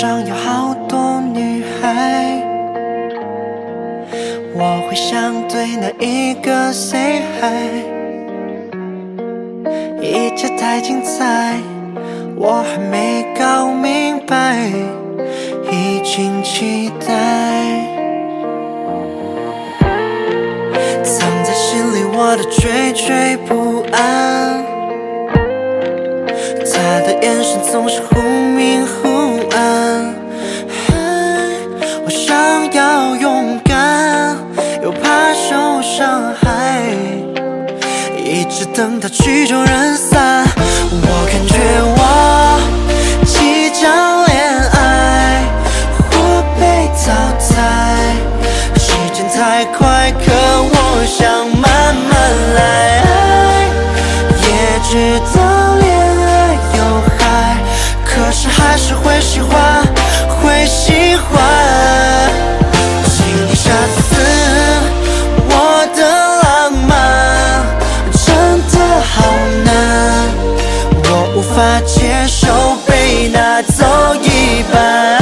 上有好多女孩。我会想对那一个 say hi，一切太精彩，我还没搞明白，已经期待。藏在心里我的惴惴不安，他的眼神总是忽明忽等到曲终人散。无法接受被拿走一半，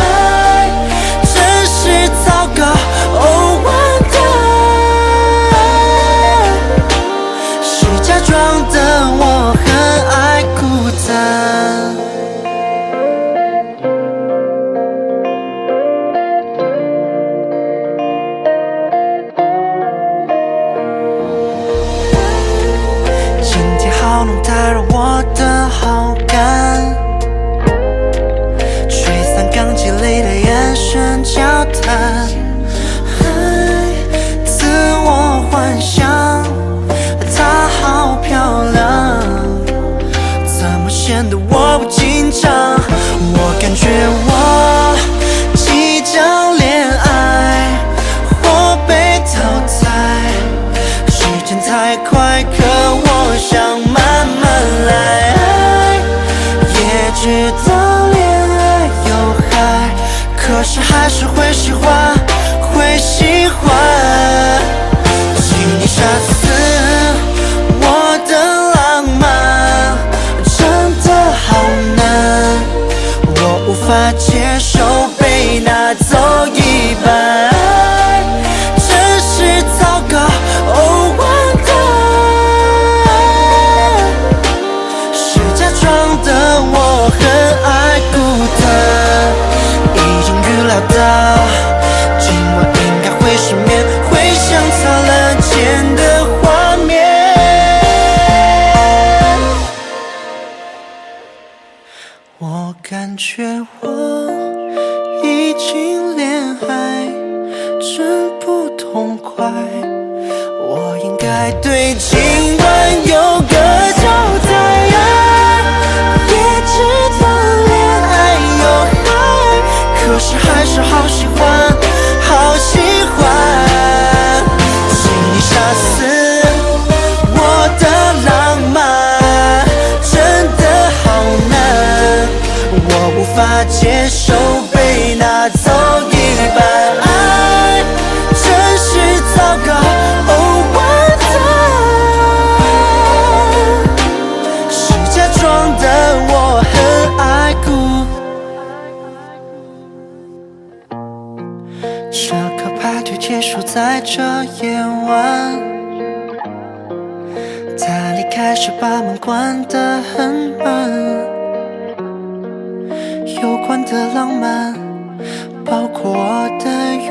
天好冷，它让我的好感吹散刚积累的眼神交谈。无法接受被拿走一半。真是糟糕，oh 完蛋，是假装的我很爱孤单，已经预料到感觉我无法接受被拿走一半。爱真是糟糕，哦完蛋，是假装的我很爱孤。这个派对结束在这夜晚。他离开时把门关得很慢，有关的浪漫，包括我的